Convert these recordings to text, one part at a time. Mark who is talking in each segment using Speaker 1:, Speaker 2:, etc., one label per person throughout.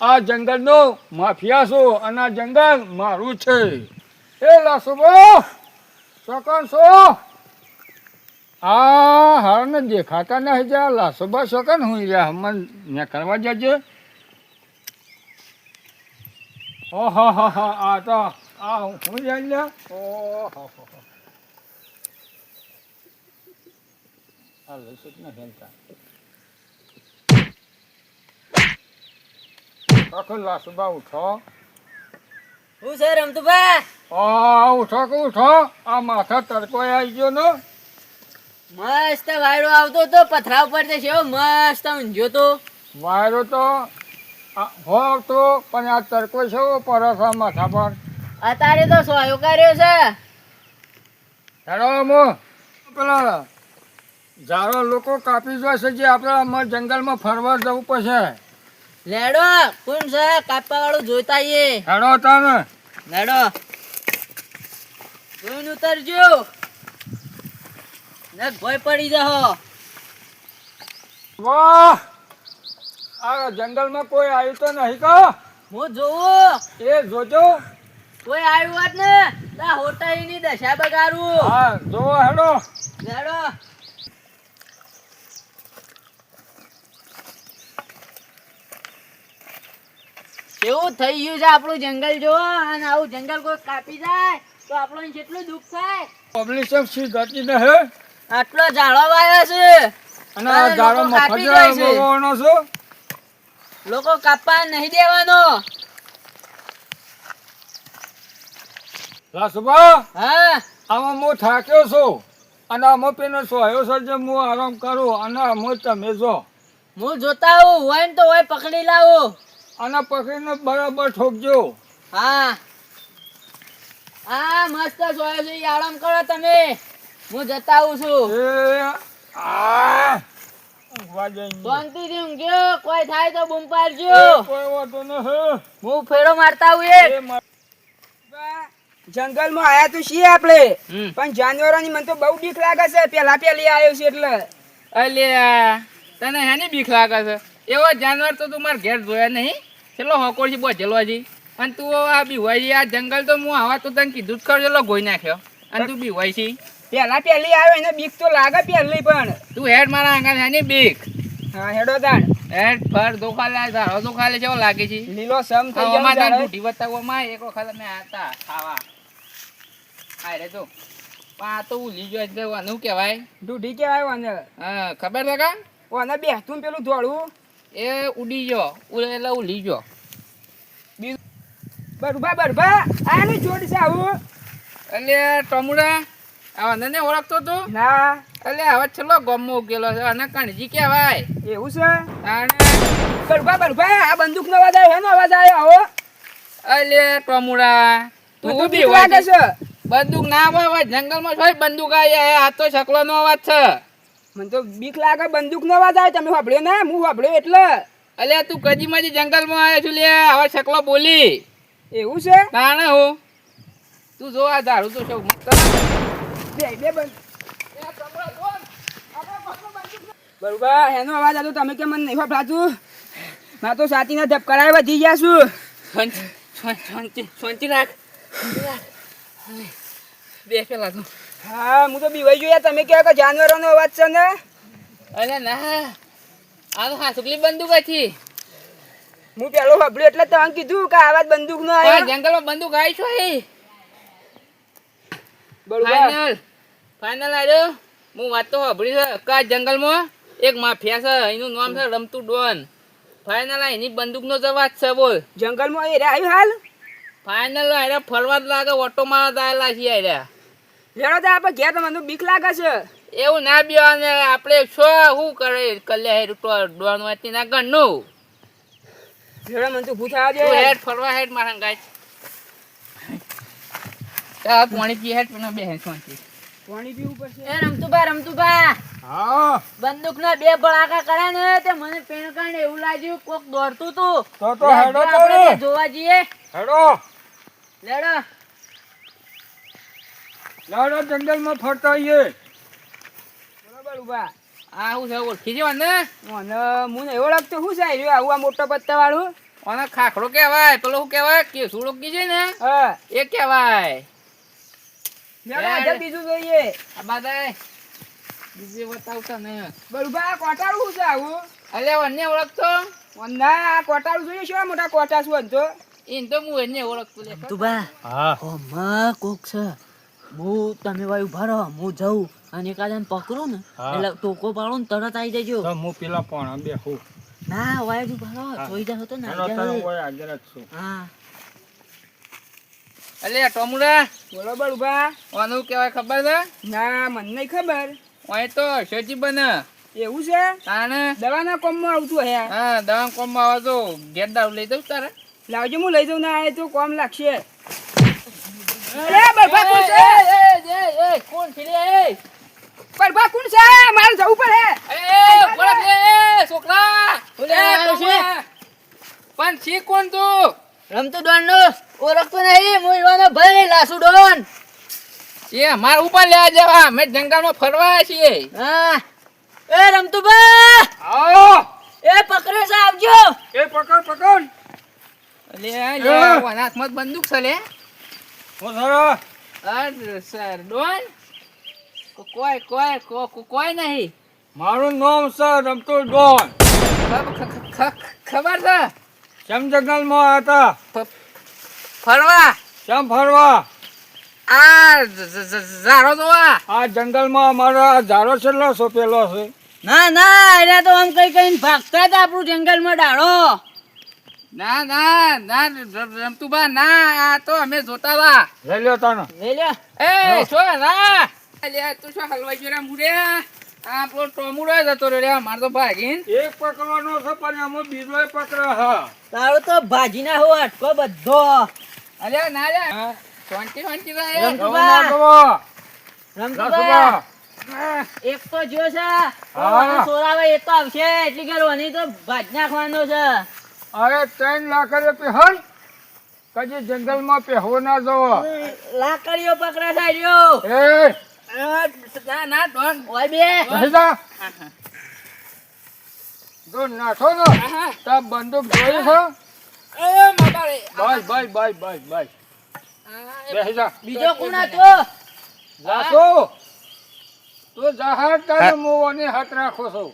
Speaker 1: આ જંગલનો દેખાતા નહીં જ્યાં લાસુબા શોકન હું રહ્યા હમણાં ત્યાં કરવા જજે. ઓહો હા હા આ તો આ હું જાય લ્યા. ઓહો હો હો આ લસુટ ના હેલતા આખો લાસુબા ઉઠો.
Speaker 2: હું છે રમતુભા?
Speaker 1: આ ઉઠો કે ઉઠો. આ માથા તડકો આવી ગયો ને.
Speaker 2: મસ્ત વાયરો આવતો તો પથરા ઉપર તે છે મસ્ત ઊંઝ્યો તો.
Speaker 1: વાયરો તો આ હોવ તો પણ આ તડકો છે પરસા માથા પર.
Speaker 2: અત્યારે તો સોયો કર્યો છે.
Speaker 1: હેડો મો પેલા ઝાડો લોકો કાપી જાય જે આપણે જંગલમાં ફરવા જવું પડશે.
Speaker 2: લેડો કોણ છે? કાપવા વાળું જોઈતા આઈએ.
Speaker 1: હેડો તમે
Speaker 2: લેડો. જોઈને ઉતરજો. ને ભય પડી જાહો.
Speaker 1: વાહ આ જંગલમાં કોઈ આવ્યું તો નહીં કહો
Speaker 2: હું જોઉં.
Speaker 1: એ જોજો.
Speaker 2: કોઈ આવ્યું હોત ને તા હોટાઈની દશા બગાડું.
Speaker 1: હા જો હેડો.
Speaker 2: લેડો. કેવું થઈ ગયું છે આપણું જંગલ જો અને આવું જંગલ કોઈ કાપી જાય તો આપણને કેટલું દુઃખ થાય?
Speaker 1: પબ્લિશમ સી ગતિ ને હે?
Speaker 2: આટલો જાળો વાયો છે.
Speaker 1: અને આ
Speaker 2: જાળો મફત જાય છે. લોકો કાપવા નહીં દેવાનો.
Speaker 1: લાસુબા
Speaker 2: હા.
Speaker 1: આમાં હું થાક્યો છું. અને આમાં પેલો સોયો છે જે હું આરામ કરું. અને આમાં તમે જો.
Speaker 2: હું જોતા હું હોય ને તો હોય પકડી લાવું.
Speaker 1: અને પકડીને બરાબર ઠોકજો.
Speaker 2: હા. હા મસ્ત જોયો છે આરામ કરો તમે. હું જતા આવું છું.
Speaker 1: આ.
Speaker 2: શાંતિથી ઊંઘ્યો કોઈ થાય તો બૂમ પાડજો.
Speaker 1: કોઈ વાંધો નહીં.
Speaker 2: હું. ફેરો મારતા આવું એક.
Speaker 1: મા-
Speaker 3: આયા તો છીએ આપણે. પણ જાનવરો ની મને તો બહુ બીક લાગે છે. પેલા પેલી આવ્યો છે એટલે.
Speaker 4: અલ્યા તને હેની બીક લાગે છે? એવો જાનવર તો તું મારા ઘેર જોયા નહીં. ચલો હોકોરથી બોજેલો હજી અને તું આ બીવાય આ જંગલ તો હું આવા તો તને કીધું જ ખરું ચલો ગોઈ નાખ્યો. અને તું બીવાય છી
Speaker 3: પેલા પહેલી આવ્યો એને બીક તો લાગે પહેલી પણ.
Speaker 4: તું હેડ મારા આંગણ એની બીક.
Speaker 3: હા હેડો તાણ.
Speaker 4: હેડ ફર દુખા લે ધારો દુખા લે કેવો લાગે છે.
Speaker 3: લીલો સમ થઈ ગયો
Speaker 4: મારા ઢૂઢી
Speaker 3: જાણે.
Speaker 4: બુઢી એક વખત અમે હતા ખાવા. હાય રે તો. આ તો ઉલી ગયો એટલે આનું કહેવાય.
Speaker 3: ઢૂઢી કેવાય વાને
Speaker 4: હા ખબર છે કા
Speaker 3: ઓને બેહતું પેલું ધોળું.
Speaker 4: એ ઉડી ગયો. ઉડે એટલે ઉલી ગયો.
Speaker 3: બરબા બરબા આની જોડ છે આવું.
Speaker 4: એટલે ટમુડા. આ ને ઓળખતો તો?
Speaker 3: ના.
Speaker 4: એટલે હવે છેલ્લો ગમો ઉકેલો છે. અને કણજી કહેવાય.
Speaker 3: એવું છે?
Speaker 4: તાણે
Speaker 3: બરબા બરબા આ બંદૂક નો અવાજ આવ્યો એનો અવાજ આવ્યો આવો.
Speaker 4: એટલે ટમુડા.
Speaker 3: તું
Speaker 4: બી
Speaker 3: વાગે છે.
Speaker 4: બંદૂક ના હોય હોય જંગલમાં હોય બંદૂક આવી આ તો છકલો નો અવાજ છે.
Speaker 3: મને તો બીક લાગે બંદૂક નો અવાજ આવે તમે સાંભળ્યો ને હું સાંભળ્યો એટલે.
Speaker 4: અલ્યા તું કદી માજી જંગલમાં આવ્યો છું લે હવે શકલો બોલી.
Speaker 3: એવું છે?
Speaker 4: તાણે હું. તું જો આ ધારું તો શું
Speaker 3: બે બે બંધ બરોબર એનો અવાજ આવ્યો તમે કે મને નહીં ફાતું મારે તો સાતીના ધબકારા વધી ગયા છું.
Speaker 4: શાંતિ શાંતિ શાંતિ રાખ બે પેલા તું.
Speaker 3: હા હું તો બીવાઈ જોયા. તમે કહો કે જાનવરોનો અવાજ છે ને?
Speaker 4: અરે ના. આ તો હાસુકલી બંદૂક હતી.
Speaker 3: હું પેલો સાંભળ્યું એટલે તમને કીધું કે આવાજ બંદૂક નો આવ્યો.
Speaker 4: જંગલમાં બંદૂક આવી છો એ? ફાઇનલ ફાઇનલ આવ્યો. હું વાત તો સાંભળી છે કા જંગલમાં એક માફિયા છે એનું નામ છે રમતું ડોન. ફાઇનલ આ એની બંદૂકનો જ અવાજ છે બોલ.
Speaker 3: જંગલમાં એ આવ્યું હાલ?
Speaker 4: ફાઇનલ આર્યા ફરવા જ લાગે ઓટો મારવા આવેલા છીએ આર્યા
Speaker 3: લેડો તો આપણે ઘેર તો મને બીક લાગે છે.
Speaker 4: એવું ના બે અને આપણે છો શું કરે? કલ્યા હેર તો ડોન વાતી ના ગણનું
Speaker 3: લેડો મને તો ભૂત આવે
Speaker 4: તું
Speaker 3: છે
Speaker 4: હેડ ફરવા હેડ મારા ગાય તા પાણી પી હેડ પેલા બે હેડ પાણી
Speaker 3: પાણી પીવું પડશે
Speaker 2: એ રમતુભા રમતુભા.
Speaker 1: હા.
Speaker 2: બંદૂક ના બે ભડાકા કરે ને તે મને પેણ કારણે એવું લાગ્યું કોક દોડતું તું.
Speaker 1: તો તો હેડો
Speaker 2: આપણે
Speaker 1: તો
Speaker 2: જોવા જઈએ.
Speaker 1: હેડો.
Speaker 2: લેડો.
Speaker 1: લાડો જંગલમાં ફરતા આવીએ.
Speaker 3: બરાબર ઊભા.
Speaker 4: આ હું છે ઓળખી જો ને?
Speaker 3: મને હું એવો લાગતો શું છે રહ્યો આવું આ મોટો પત્તા વાળું
Speaker 4: અને ખાખડો કહેવાય પેલો શું કહેવાય? કેસુડો કીજે ને?
Speaker 3: હા.
Speaker 4: એ કહેવાય.
Speaker 3: બીજું જોઈએ.
Speaker 4: આ બાદાય બીજું બતાવતા ને
Speaker 3: બરોબર આ કોટાળું શું છે આવું?
Speaker 4: અલે અન્ય ઓળખતો?
Speaker 3: ના આ કોટાળું જોઈએ શું મોટા કોટા શું હતો
Speaker 4: એને તો હું એને ઓળખતો લે
Speaker 2: તું બા
Speaker 1: હા.
Speaker 2: ઓમાં કોક છે. હું તમે ભાઈ ઊભા રહો હું જઉં. અને એકાદાને પકડું ને એટલે ટોકો પાડો ને તરત આવી જજો.
Speaker 1: હું પેલા પણ બેહું.
Speaker 2: ના વાય જ ઊભા રહો. જોઈ જાવ તો ને.
Speaker 1: હાજર જ છું.
Speaker 2: હા.
Speaker 4: અલે ટોમુડા
Speaker 3: બોલો ઊભા
Speaker 4: ઓનું કહેવાય ખબર છે?
Speaker 3: ના મને નહીં ખબર.
Speaker 4: ઓય તો સજી બને.
Speaker 3: એવું છે?
Speaker 4: તાણે?
Speaker 3: દવાના કોમમાં આવતું હે?
Speaker 4: હા દવાના કોમમાં આવે તો ઘેર દારૂ લઈ દઉં તારે.
Speaker 3: લાવજો હું લઈ જાઉં. ના એ તો કોમ લાગશે. અરે બરફા કોણ છે
Speaker 4: એ, એ, એ, એ, કોણ છે એ?
Speaker 3: બરફા કોણ છે? મારે જવું પડે.
Speaker 4: એ, ઓળખ એ, છોકરા. એ,
Speaker 2: આવ્યો છે.
Speaker 4: ટોમુડા. પણ છી કોણ તું?
Speaker 2: રમતું ડોન નો ઓળખતો નહીં. હું એવાનો ભાઈ લાસુ ડોન
Speaker 4: એ અમાર ઉપર લેવા જવા. અમે જંગલમાં ફરવા છીએ.
Speaker 2: હા. એ રમતું ભાઈ
Speaker 1: આવો.
Speaker 2: એ પકડે સાહેબ આવજો.
Speaker 1: એ પકડ પકડ.
Speaker 4: લે. લે ઓના બંદૂક છે લે.
Speaker 1: હું સરા
Speaker 4: અર સર ડોન કોઈ કોઈ કોઈ નહીં.
Speaker 1: મારું નામ છે રમતો ડોન
Speaker 4: ખબર છે?
Speaker 1: ચમ જંગલમાં હતા
Speaker 4: ફરવા.
Speaker 1: ચમ ફરવા?
Speaker 4: આ જ- જ- જ- ઝાડો જોવા.
Speaker 1: આ જંગલમાં અમારા ઝાડો છેલ્લો સોપેલો છે.
Speaker 2: ના ના એને તો આમ કઈ કઈ ભાગતા હતા આપણું જંગલમાં ડાળો.
Speaker 4: ના ના ના ર- રમતુભા ના આ તો અમે જોતા હતા
Speaker 1: લઈ લ્યો તને.
Speaker 2: લઈ
Speaker 4: એ છો ના. અલ્યા તું શું હલવાઈ જોરા રે મુડે? આ આપણો ટોમુડો જતો રહ્યો રે માર તો ભાગીન.
Speaker 1: એક પકડવાનો છે પણ અમે બીજો પકડે હા.
Speaker 2: તારો તો ભાજી ના હો અટકો બધો.
Speaker 4: અલ્યા ના રે શાંતિ શાંતિ રહે
Speaker 2: રમતું
Speaker 1: ગવા ના
Speaker 2: બા
Speaker 1: ગવા.
Speaker 2: રમતું એક તો જો છે. સોરાવે એ તો આવશે. એટલી કે રોની તો ભાજ નાખવાનો છે.
Speaker 1: અરે ત્રણ લાકડીઓ રૂપિયા હન કદી જંગલમાં પહેવો ના જવો.
Speaker 2: લાકડીઓ પકડા સાડ્યો
Speaker 1: એ
Speaker 4: ના ના ડોન.
Speaker 2: ઓય બે.
Speaker 1: રહી જો નાખો ને તો બંદૂક જોઈ છે
Speaker 4: એ
Speaker 1: બસ બસ બસ બસ બસ
Speaker 2: બીજો કોણ હતો?
Speaker 1: જાશો. તો જહાજ તારે મોવાની હાથ રાખો છો.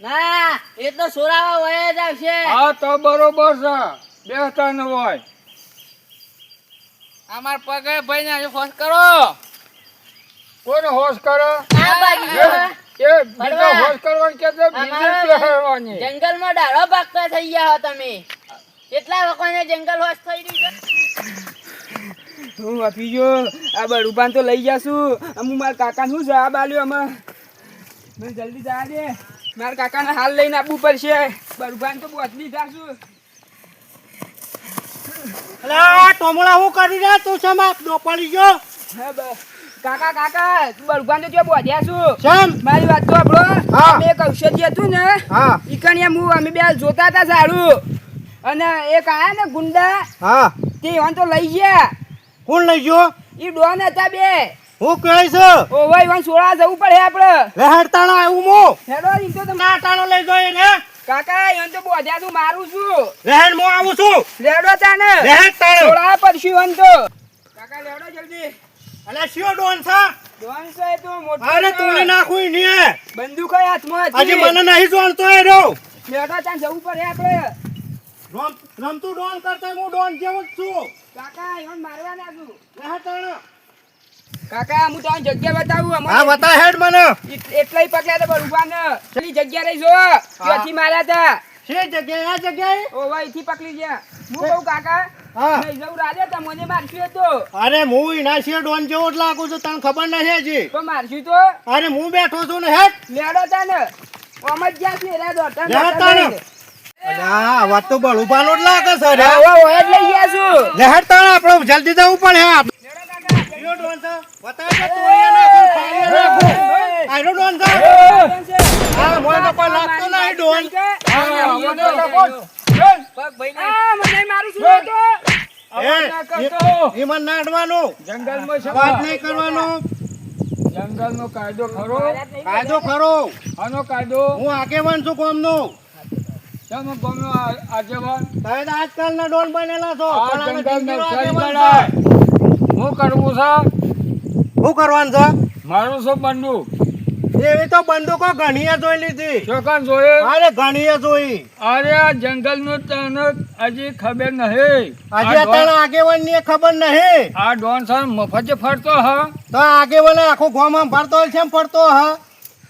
Speaker 2: ના એ તો સોરાવા વયા જ આવશે.
Speaker 1: હા તો બરોબર છે. બેસતા ન હોય.
Speaker 4: અમાર પગે ભાઈ ને હોશ કરો.
Speaker 1: કોને હોશ કરો?
Speaker 2: આ બાજુ.
Speaker 1: એ બીજો હોશ કરવાનું કે છે? બીજું પહેરવાની
Speaker 2: જંગલમાં ડાળો પાકતા થઈ ગયા હો તમે. કેટલા લોકોને જંગલ હોશ થઈ રહ્યું છે?
Speaker 3: હું આપી ગયો. આ બરુબાન તો લઈ જાશું. હું મારા કાકા શું છે આ બાલ્યો અમે જલ્દી જવા દે. મારા કાકાને હાલ લઈને આપવું પડશે. બરુબાન તો બોધની જાશું
Speaker 5: હું કરી રહ્યા? તું
Speaker 3: કાકા કાકા તું બરુબાન તો જો બોધ્યા છું.
Speaker 5: શેમ?
Speaker 3: મારી વાત તો આપણો
Speaker 5: હા.
Speaker 3: અમે એક ઔષધિ હતું ને
Speaker 5: હા.
Speaker 3: ઈકણિયા હું અમે બે જોતા હતા સારું અને એક આયા ને ગુંડા
Speaker 5: હા.
Speaker 3: તે તો લઈ ગયા.
Speaker 5: કોણ લઈ ગયો?
Speaker 3: એ ડોન હતા બે.
Speaker 5: હું કહે ઓ
Speaker 3: ભાઈ ઈવન સોળા જવું પડે આપણે
Speaker 5: લે હડતાણો આવું મો.
Speaker 3: હેડો ઈ તો તમે
Speaker 5: હડતાણો લઈ ગયો એને
Speaker 3: કાકા એમ તો બોધ્યા તું મારું છું.
Speaker 5: રહેણ મો આવું છું.
Speaker 3: લેડો તાને.
Speaker 5: રહેડ તાણો
Speaker 3: સોળા પડશી ઈવન તો. કાકા લેડો જલ્દી.
Speaker 5: અલે શિયો ડોન છે?
Speaker 3: ડોન છે એ તો મોટો
Speaker 5: અરે
Speaker 3: છે.
Speaker 5: તું નાખું ની
Speaker 3: બંદૂક હાથમાં હતી.
Speaker 5: આજે મને નહીં જોણતો એ રો
Speaker 3: લેડો તાન જવું પડે આપણે
Speaker 5: રમ રમતું ડોન કરતા હું ડોન જેવો જ છું.
Speaker 3: કાકા એમ મારવા નાખું છું
Speaker 5: રહેડ તાણો
Speaker 3: કાકા હું તમને જગ્યા બતાવું
Speaker 5: હા બતા હેડ મને.
Speaker 3: એટ- એટલાય પકડ્યા હતા બરુબાને ચલી જગ્યા રહી જો. ત્યાંથી માર્યા હતા
Speaker 5: છે જગ્યા? આ જગ્યાએ?
Speaker 3: ઓ ભાઈ થી પકડી ગયા. હું કહું કાકા
Speaker 5: હા.
Speaker 3: નહીં જવું રાજે તો મને મારશું તો.
Speaker 5: અરે હું એના શિયો ડોન જેવો જ લાગુ છું તને ખબર નથી હજી.
Speaker 3: તો મારશું તો.
Speaker 5: અરે હું બેઠો છું ને હેડ.
Speaker 3: લેડો ઓમ જ જ્યાં છે રે
Speaker 5: વાત તો બળુભાનો જ લાગે છે રે
Speaker 3: હા, જ લઈ ગયા છું.
Speaker 5: લહેર તાણ આપણે જલ્દી જવું પડે છે. છે
Speaker 3: છે. મારું છું તો
Speaker 1: ના કરતો. જંગલમાં
Speaker 5: વાત નહીં કરવાનો.
Speaker 1: જંગલનો કાયદો ખરો?
Speaker 5: કાયદો ખરો.
Speaker 1: આનો કાયદો?
Speaker 5: હું આગેવાન છું કોમનો
Speaker 1: ચાલો ગમ્યો આ- આગેવાન?
Speaker 5: તમે આજકાલના ડોન બનેલા છો.
Speaker 1: આ
Speaker 5: પણ
Speaker 1: હું કરવું છે?
Speaker 5: શું કરવાનું છે?
Speaker 1: મારું શું બંદૂક?
Speaker 5: એવી તો બંદૂકો ઘણીએ જોઈ લીધી.
Speaker 1: ચોકન જોઈ
Speaker 5: અરે ઘણીએ જોઈ.
Speaker 1: અરે આ જંગલનું તને હજી ખબર નહીં. હજી
Speaker 5: અત્યારે આગેવાનની ખબર નહીં.
Speaker 1: આ ડોન સર મફતે ફરતો હા.
Speaker 5: તો આગેવાન આખું ગોમ આમ ફરતો હોય છે એમ ફરતો હ.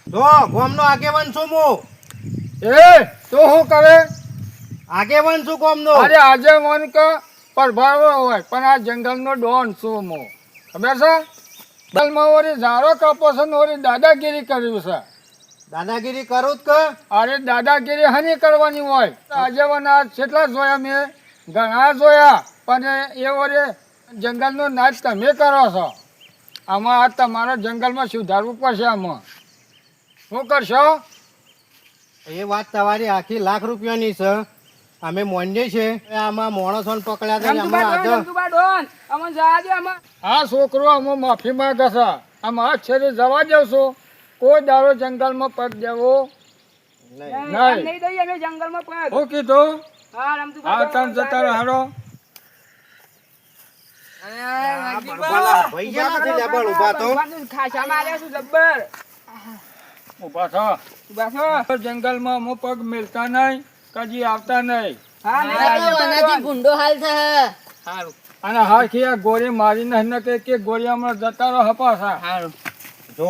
Speaker 5: જો ગોમ નો આગેવાન છું હું.
Speaker 1: એ તો શું કરે?
Speaker 5: આગેવાન છું ગોમ નો
Speaker 1: અરે આજે મન કે પ્રભાવ હોય પણ આ જંગલનો ડોન છું મો ખબર છે? જંગલમાં ઓરી ઝાડો કાપો છે ને ઓરી દાદાગીરી કર્યું છે.
Speaker 5: દાદાગીરી કરું જ કે?
Speaker 1: અરે દાદાગીરી હની કરવાની હોય? આગેવાના કેટલા જોયા મેં? ઘણા જોયા પણ એ ઓરે જંગલનો નાશ તમે કરો છો. આમાં આ તમારા જંગલમાં સુધારવું પડશે આમાં. શું કરશો?
Speaker 5: એ વાત તમારી આખી લાખ રૂપિયાની છે. અમે મોંડે છે. આમાં માણસોને પકડ્યા.
Speaker 3: અમને જવા દો, અમે.
Speaker 1: આ છોકરો આમાં માફી માંગે છે. આમ આ છેલ્લે જવા દઉં કોઈ દારો જંગલમાં પગ દેવો
Speaker 5: નહીં.
Speaker 3: દઈએ, અમે જંગલમાં પગ.
Speaker 1: શું કીધું?
Speaker 3: હા,
Speaker 1: તમ જતા
Speaker 3: છે છો?
Speaker 1: જંગલમાં પગ મેલતા નહીં. કદી આવતા નહીં.
Speaker 3: હા, નહીં,
Speaker 2: ગુંડો હાલ
Speaker 4: સારું
Speaker 1: અને હાથી આ ગોળી મારીને ન કે કે ગોળી હમણાં જતા રહો હપાસા
Speaker 4: સારું
Speaker 5: જો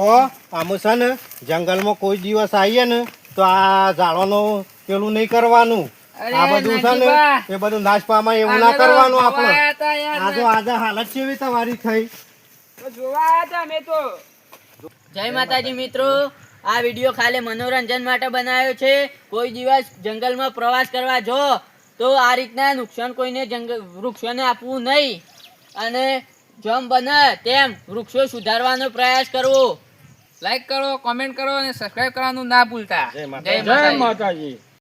Speaker 5: આમ છે ને જંગલમાં કોઈ દિવસ આવીએ ને તો આ ઝાડવાનું પેલું નહીં કરવાનું. આ બધું છે ને એ બધું નાશ પામાં એવું ના કરવાનું આપણે. આ તો આજે હાલત કેવી તમારી થઈ?
Speaker 3: જોવા આવ્યા અમે તો.
Speaker 2: જય માતાજી મિત્રો. આ વીડિયો ખાલી મનોરંજન માટે બનાવ્યો છે. કોઈ દિવસ જંગલમાં પ્રવાસ કરવા જો તો આ રીતના નુકસાન કોઈને જંગલ વૃક્ષોને આપવું નહીં. અને જેમ બને તેમ વૃક્ષો સુધારવાનો પ્રયાસ કરવો.
Speaker 4: લાઈક કરો કોમેન્ટ કરો અને સબસ્ક્રાઈબ કરવાનું ના ભૂલતા.
Speaker 1: જય માતાજી.